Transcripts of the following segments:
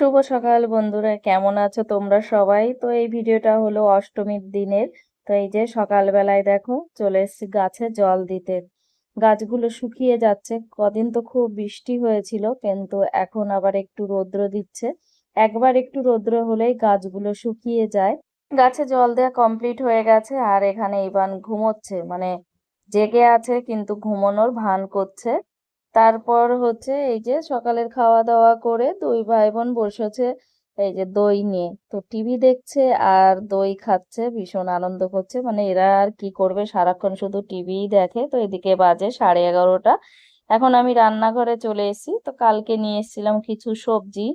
শুভ সকাল বন্ধুরা, কেমন আছো তোমরা সবাই? তো এই ভিডিওটা হলো অষ্টমীর দিনের। তো এই যে সকালবেলায় দেখো, চলে এসেছি গাছে জল দিতে। গাছগুলো শুকিয়ে যাচ্ছে। কদিন তো খুব বৃষ্টি হয়েছিল, কিন্তু এখন আবার একটু রৌদ্র দিচ্ছে। একবার একটু রৌদ্র হলেই গাছগুলো শুকিয়ে যায়। গাছে জল দেওয়া কমপ্লিট হয়ে গেছে, আর এখানে ইবান ঘুমোচ্ছে। মানে জেগে আছে, কিন্তু ঘুমানোর ভান করছে। তারপর হচ্ছে এই যে সকালের খাওয়া দাওয়া করে দুই ভাই বোন বসেছে এই যে দই নিয়ে। তো টিভি দেখছে আর দই খাচ্ছে, ভীষণ আনন্দ করছে। মানে এরা আর কি করবে? সারাক্ষণ শুধু টিভিই দেখে। তো এদিকে বাজে সাড়ে এগারোটা। এখন আমি রান্নাঘরে চলে এসেছি। তো কালকে নিয়ে এসেছিলাম কিছু সবজি।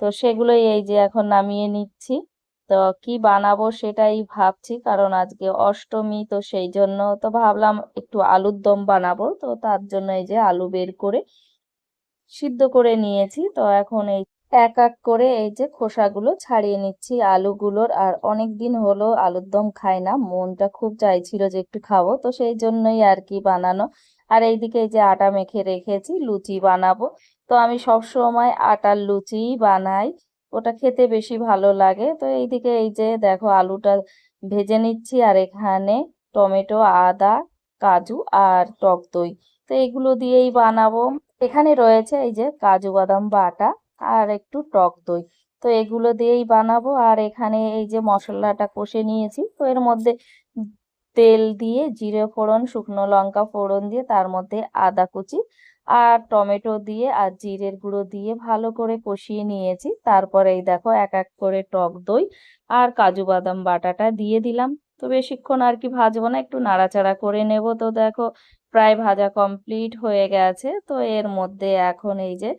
তো সেগুলোই এই যে এখন নামিয়ে নিচ্ছি। তো কি বানাবো সেটাই ভাবছি, কারণ আজকে অষ্টমী তো সেই জন্য তো ভাবলাম একটু আলুর দম বানাবো। তো তার জন্য এই যে আলু বের করে সিদ্ধ করে নিয়েছি। তো এখন এই এক এক করে এই যে খোসাগুলো ছাড়িয়ে নিচ্ছি আলুগুলোর। আর অনেক দিন হলো আলুর দম খাই না, মনটা খুব চাইছিল যে একটু খাব। তো সেই জন্যই আর কি বানানো। আর এইদিকে এই যে আটা মেখে রেখেছি, লুচি বানাবো। তো আমি সব সময় আটার লুচিই বানাই। ওটা খেতে বেশি ভালো লাগে। তো এইদিকে এই যে দেখো আলুটা ভেজে নিচ্ছি আর এখানে টমেটো, আদা, কাজু আর টক দই। তো এগুলো দিয়েই বানাবো। এখানে রয়েছে এই যে কাজু বাদাম বাটা আর একটু টক দই। তো এগুলো দিয়েই বানাবো আর এখানে এই যে মশলাটা কষে নিয়েছি। তো এর মধ্যে তেল দিয়ে, জিরে ফোড়ন, শুকনো লঙ্কা ফোড়ন দিয়ে, তার মধ্যে আদা কুচি আর টমেটো দিয়ে আর জিরের গুঁড়ো দিয়ে ভালো করে কষিয়ে নিয়েছি। তারপরে এই দেখো এক এক করে টক দই আর কাজু বাদাম বাটাটা দিয়ে দিলাম। তো বেশিক্ষণ আর কি ভাজবো না, একটু নাড়াচাড়া করে নেব। তো দেখো প্রায় ভাজা কমপ্লিট হয়ে গেছে। তো এর মধ্যে এখন এই যে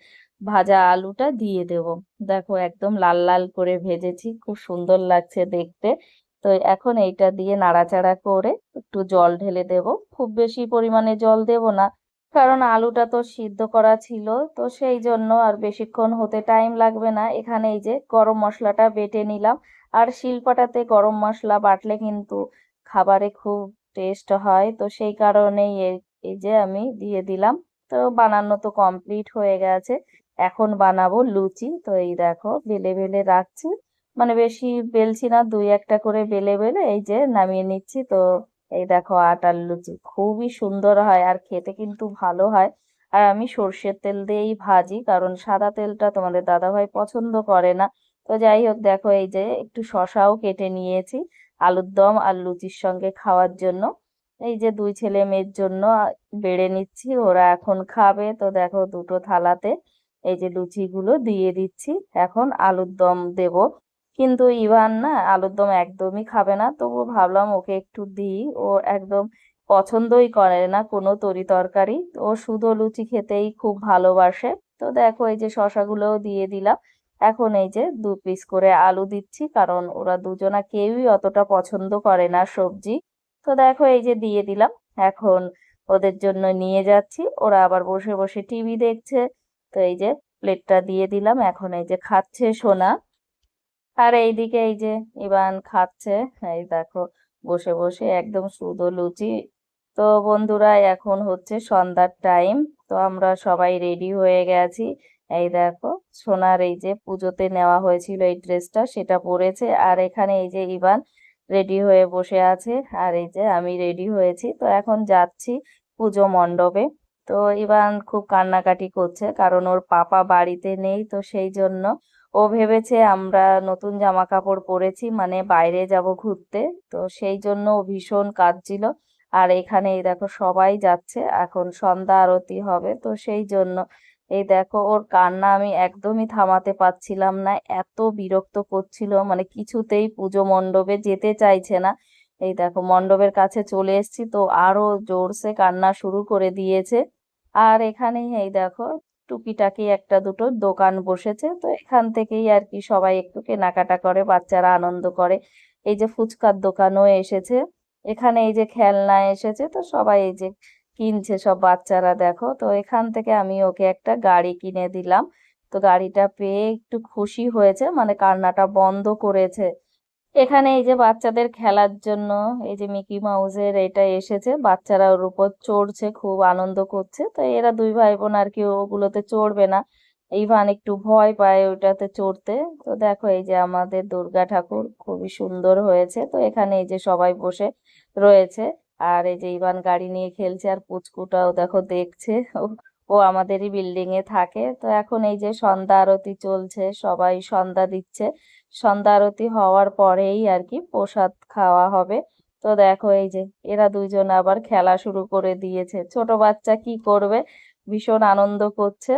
ভাজা আলুটা দিয়ে দেব। দেখো একদম লাল লাল করে ভেজেছি, খুব সুন্দর লাগছে দেখতে। তো এখন এইটা দিয়ে নাড়াচাড়া করে একটু জল ঢেলে দেব। খুব বেশি পরিমাণে জল দেব না কারণ আলুটা তো সিদ্ধ করা ছিল, তো সেই জন্য আর বেশিক্ষণ হতে টাইম লাগবে না। এখানে এই যে গরম মশলাটা বেটে নিলাম। আর শিলপাটাতে গরম মশলা বাটলে কিন্তু খাবারে খুব টেস্ট হয়, তো সেই কারণেই এই যে আমি দিয়ে দিলাম। তো বানানো তো কমপ্লিট হয়ে গেছে। এখন বানাবো লুচি। তো এই দেখো, বেলে বেলে রাখছি। মানে বেশি বেলছি না, দুই একটা করে বেলে বেলে এই যে নামিয়ে নিচ্ছি। তো এই দেখো আটার লুচি খুবই সুন্দর হয় আর খেতে কিন্তু ভালো হয়। আর আমি সর্ষের তেল দিয়েই ভাজি কারণ সাদা তেলটা তোমাদের দাদাভাই পছন্দ করে না। তো যাই হোক, দেখো এই যে একটু শশাও কেটে নিয়েছি আলুর দম আর লুচির সঙ্গে খাওয়ার জন্য। এই যে দুই ছেলে মেয়ের জন্য বেড়ে নিচ্ছি, ওরা এখন খাবে। তো দেখো দুটো থালাতে এই যে লুচিগুলো দিয়ে দিচ্ছি। এখন আলুর দম দেব। কিন্তু ইভান না আলুর দম একদমই খাবে না। তবু ভাবলাম ওকে একটু দিই। ও একদম পছন্দই করে না কোনো তরি তরকারি। ও শুধু লুচি খেতেই খুব ভালোবাসে। তো দেখো এই যে শশাগুলোও দিয়ে দিলাম। এখন এই যে দু পিস করে আলু দিচ্ছি কারণ ওরা দুজনা কেউই অতটা পছন্দ করে না সবজি। তো দেখো এই যে দিয়ে দিলাম। এখন ওদের জন্য নিয়ে যাচ্ছি। ওরা আবার বসে বসে টিভি দেখছে। তো এই যে প্লেটটা দিয়ে দিলাম। এখন এই যে খাচ্ছে সোনা। আর এইদিকে এই যে ইবান খাচ্ছে, এই দেখো, বসে বসে একদম শুধু লুচি। তো বন্ধুরা, এখন হচ্ছে সন্ধ্যার টাইম, তো আমরা সবাই রেডি হয়ে গেছি। এই দেখো, সোনার এই যে পুজোতে নেওয়া হয়েছিল এই ড্রেসটা, সেটা পরেছে। আর এখানে এই যে ইবান রেডি হয়ে বসে আছে, আর এই যে আমি রেডি হয়েছি। তো এখন যাচ্ছি পুজো মণ্ডপে। তো ইবান খুব কান্নাকাটি করছে, কারণ ওর পাপা বাড়িতে নেই, তো সেই জন্য ও ভেবেছে, আমরা নতুন জামা কাপড় পরেছি মানে বাইরে যাব ঘুরতে। তো সেই জন্য ও ভীষণ কাঁদছিল। আর এখানে এই দেখো সবাই যাচ্ছে, এখন সন্ধ্যা আরতি হবে। তো সেই জন্য এই দেখো ওর কান্না আমি একদমই থামাতে পারছিলাম না, এত বিরক্ত করছিল মানে কিছুতেই পুজো মণ্ডপে যেতে চাইছে না। এই দেখো মণ্ডপের কাছে চলে এসেছি, তো আরও জোরসে কান্না শুরু করে দিয়েছে। আর এখানেই এই দেখো টুকিটাকি একটা দুটো দোকান বসেছে। তো এখান থেকেই আর কি সবাই একটু কেনাকাটা করে, বাচ্চারা আনন্দ করে। এই যে ফুচকার দোকানও এসেছে। এখানে এই যে খেলনা এসেছে, তো সবাই এই যে কিনছে সব বাচ্চারা, দেখো। তো এখান থেকে আমি ওকে একটা গাড়ি কিনে দিলাম। তো গাড়িটা পেয়ে একটু খুশি হয়েছে মানে কান্নাটা বন্ধ করেছে। এখানে এই যে বাচ্চাদের খেলার জন্য এই যে মিকি মাউসের এটা এসেছে, বাচ্চারা ওর উপর চড়ছে, খুব আনন্দ করছে। তো এরা দুই ভাই বোন আর কি ওগুলোতে চড়বে না। ইভান একটু ভয় পায় ওটাতে চড়তে। তো দেখো এই যে আমাদের দুর্গা ঠাকুর খুবই সুন্দর হয়েছে। তো এখানে এই যে সবাই বসে রয়েছে। আর এই যে ইভান গাড়ি নিয়ে খেলছে আর পুচকুটাও দেখো দেখছে। ও আমাদেরই বিল্ডিং এ থাকে। তো এখন এই যে সন্ধ্যা আরতি চলছে, সবাই সন্ধ্যা দিচ্ছে। সন্ধ্যা আরতি হওয়ার পরেই আর কি প্রসাদ খাওয়া হবে। তো দেখো এই যে এরা দুজন আবার খেলা শুরু করে দিয়েছে। ছোট বাচ্চা কি করবে? ভীষণ আনন্দ করছে।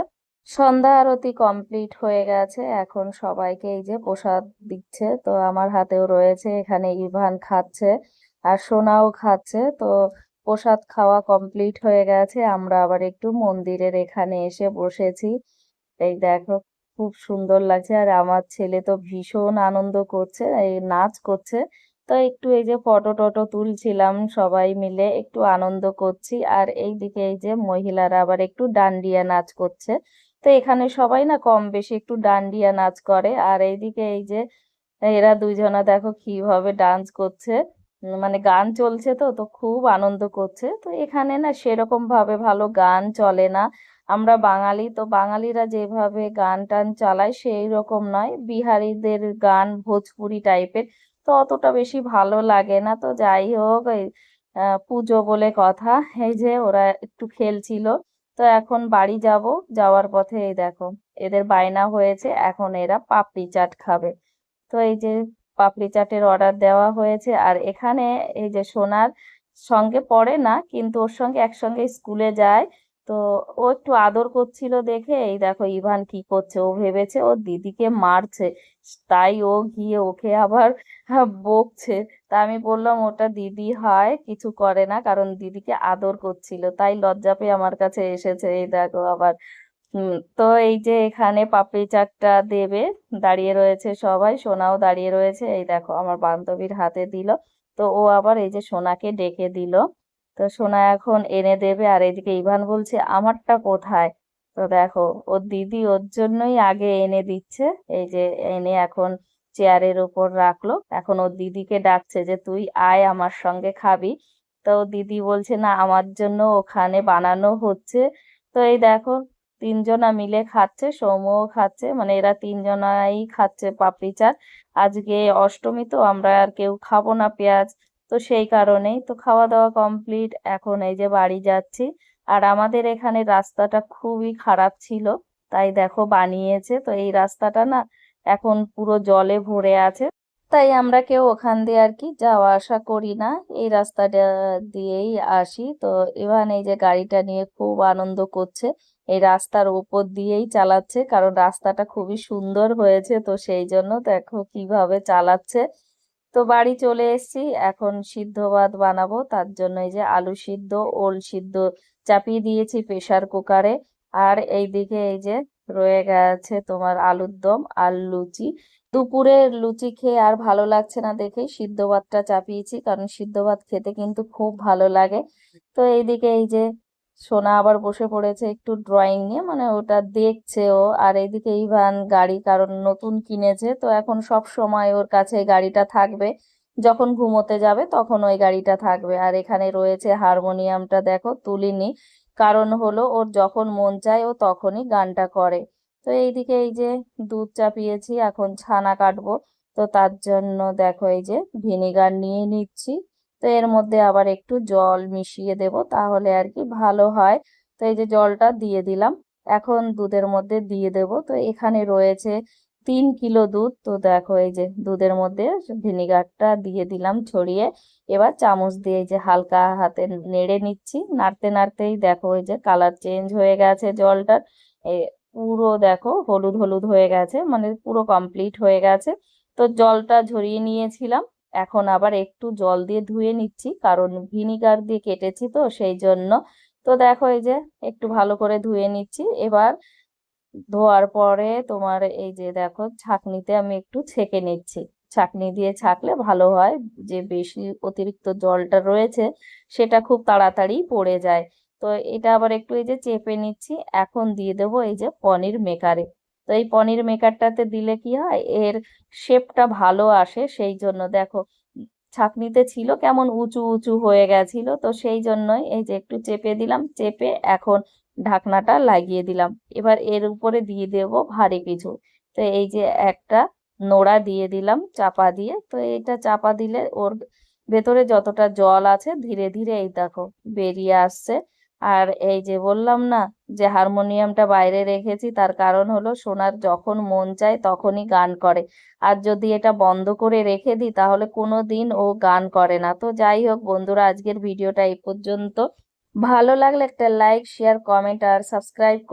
সন্ধ্যা আরতি কমপ্লিট হয়ে গেছে। এখন সবাইকে এই যে প্রসাদ দিচ্ছে। তো আমার হাতেও রয়েছে, এখানে ইভান খাচ্ছে আর সোনাও খাচ্ছে। তো প্রসাদ খাওয়া কমপ্লিট হয়ে গেছে, আমরা আবার একটু মন্দিরের এখানে এসে বসেছি। এই দেখো, খুব সুন্দর লাগছে, আর আমার ছেলে তো ভীষণ আনন্দ করছে, এই নাচ করছে। তো একটু এই যে ফটো টটো তুলছিলাম সবাই মিলে, একটু আনন্দ করছি, আর এইদিকে এই যে মহিলারা আবার একটু ডান্ডিয়া নাচ করছে। তো এখানে সবাই না কম বেশি একটু ডান্ডিয়া নাচ করে, আর এইদিকে এই যে এরা দুইজনা দেখো কীভাবে ডান্স করছে। মানে গান চলছে তো তো খুব আনন্দ করছে। তো এখানে না সেরকম ভাবে ভালো গান চলে না। আমরা বাঙালি, তো বাঙালিরা যেভাবে গান টান চালায় সেই রকম নয়। বিহারিদের গান ভোজপুরি টাইপের তো অতটা বেশি ভালো লাগে না। তো যাই হোক পুজো বলে কথা। এই যে ওরা একটু খেলছিল। তো এখন বাড়ি যাব। যাওয়ার পথে এই দেখো, এদের বায়না হয়েছে। এখন এরা পাপড়ি চাট খাবে। তো এই যে পাপড়ি চাটের অর্ডার দেওয়া হয়েছে। আর এখানে এই যে সোনার সঙ্গে পড়ে না, কিন্তু ওর সঙ্গে একসঙ্গে স্কুলে যায়। তো ও একটু আদর করছিল দেখে, এই দেখো ইভান কি করছে, ও ভেবেছে ও দিদিকে মারছে। তাই ও গিয়ে ওকে আবার বকছে। তা আমি বললাম, ওটা দিদি হয়, কিছু করে না, কারণ দিদিকে আদর করছিল। তাই লজ্জা পেয়ে আমার কাছে এসেছে, এই দেখো আবার তো এই যে এখানে পাপড়ি চাটটা দেবে, দাঁড়িয়ে রয়েছে সবাই, সোনাও দাঁড়িয়ে রয়েছে, এই দেখো আমার বান্ধবীর হাতে দিল, তো ও আবার এই যে সোনাকে ডেকে দিল, তো সোনা এখন এনে দেবে, আর এদিকে ইভান বলছে, আমারটা কোথায়? তো দেখো, ওর দিদি ওর জন্যই আগে এনে দিচ্ছে, এই যে এনে এখন চেয়ারের উপর রাখল, এখন ওর দিদিকে ডাকছে যে, তুই আয় আমার সঙ্গে খাবি। তো দিদি বলছে, না, আমার জন্য ওখানে বানানো হচ্ছে। তো এই দেখো তিনজনা মিলে খাচ্ছে, সৌম্যও খাচ্ছে মানে এরা তিনজনাই খাচ্ছে পাপড়ি চাট। আজকে অষ্টমী তো আমরা আর কেউ খাব না পেঁয়াজ, তো সেই কারণেই তো খাওয়া দাওয়া কমপ্লিট এখন এই যে বাড়ি যাচ্ছি, আর আমাদের এখানে রাস্তাটা খুবই খারাপ ছিল, তাই দেখো বানিয়েছে, তো এই রাস্তাটা না এখন পুরো জলে ভরে আছে। তাই আমরা কেউ ওখান দিয়ে আর কি যাওয়া আসা করি না, এই রাস্তাটা দিয়েই আসি। তো ইভান এই যে গাড়িটা নিয়ে খুব আনন্দ করছে এই রাস্তার উপর দিয়েই চালাচ্ছে, কারণ রাস্তাটা খুবই সুন্দর হয়েছে, তো সেই জন্য দেখো কীভাবে চালাচ্ছে। তো বাড়ি চলে এসেছি, এখন সিদ্ধ ভাত বানাবো, তার জন্য এই যে আলু সিদ্ধ, ওল সিদ্ধ চাপিয়ে দিয়েছি প্রেসার কুকারে। আর এইদিকে এই যে রয়ে গেছে তোমার আলুর দম আর লুচি। দুপুরে লুচি খেয়ে আর ভালো লাগছে না দেখেই সিদ্ধ ভাতটা চাপিয়েছি, কারণ সিদ্ধ ভাত খেতে কিন্তু খুব ভালো লাগে। তো এইদিকে এই যে সোনা আবার বসে পড়েছে একটু ড্রয়িং নিয়ে মানে ওটা দেখছে ও। আর এইদিকে ইভান গাড়ি কারণ নতুন কিনেছে, তো এখন সব সময় ওর কাছে গাড়িটা থাকবে। যখন ঘুমোতে যাবে তখন ওই গাড়িটা থাকবে। আর এখানে রয়েছে হারমোনিয়ামটা দেখো, তুলিনি। কারণ হলো ওর যখন মন চায় ও তখনই গানটা করে। তো এইদিকে এই যে দুধ চাপিয়েছি, এখন ছানা কাটবো। তো তার জন্য দেখো এই যে ভিনিগার নিয়ে নিচ্ছি। তো এর মধ্যে আবার একটু জল মিশিয়ে দেব তাহলে আর কি ভালো হয়। তো এই যে জলটা দিয়ে দিলাম, এখন দুধের মধ্যে দিয়ে দেব। তো এখানে রয়েছে তিন কিলো দুধ। তো দেখো এই যে দুধের মধ্যে ভিনিগারটা দিয়ে দিলাম ছড়িয়ে। এবার চামচ দিয়ে এই যে হালকা হাতে নেড়ে নিচ্ছি। নাড়তে নাড়তেই দেখো এই যে কালার চেঞ্জ হয়ে গেছে জলটার। পুরো দেখো হলুদ হলুদ হয়ে গেছে মানে পুরো কমপ্লিট হয়ে গেছে। তো জলটা ঝরিয়ে নিয়েছিলাম। এখন আবার একটু জল দিয়ে ধুয়ে নিচ্ছি, কারণ ভিনিগার দিয়ে কেটেছি তো সেই জন্য। তো দেখো এই যে একটু ভালো করে ধুয়ে নিচ্ছি। এবার ধোয়ার পরে তোমার এই যে দেখো ছাঁকনিতে আমি একটু ছেঁকে নিচ্ছি। ছাঁকনি দিয়ে ছাঁকলে ভালো হয়, যে বেশি অতিরিক্ত জলটা রয়েছে সেটা খুব তাড়াতাড়ি পড়ে যায়। তো এটা আবার একটু এই যে চেপে নিচ্ছি। এখন দিয়ে দেবো এই যে পনির মেকারে। তো এই পনির মেকারটাতে দিলে কি হয়? এর শেপটা ভালো আসে, সেই জন্য দেখো, ছাঁকনিতে ছিল, কেমন উঁচু উঁচু হয়ে গেছিল, তো সেই জন্যই এই যে একটু চেপে দিলাম, চেপে এখন ঢাকনাটা লাগিয়ে দিলাম। এবার এর উপরে দিয়ে দেব ভারী কিছু। তো এই যে একটা নোড়া দিয়ে দিলাম, চাপা দিয়ে, তো এটা চাপা দিলে ওর ভেতরে যতটা জল আছে, ধীরে ধীরে এই দেখো, বেরিয়ে আসছে। আর এই যে বললাম না যে হারমোনিয়ামটা বাইরে রেখেছি, তার কারণ হলো সোনার যখন মন চায় তখনই গান করে। আর যদি এটা বন্ধ করে রেখে দিই, তাহলে কোনো দিন ও গান করে না। তো যাই হোক বন্ধুরা, আজকের ভিডিওটা এই পর্যন্ত। ভালো লাগলে একটা লাইক, শেয়ার, কমেন্ট আর সাবস্ক্রাইব করে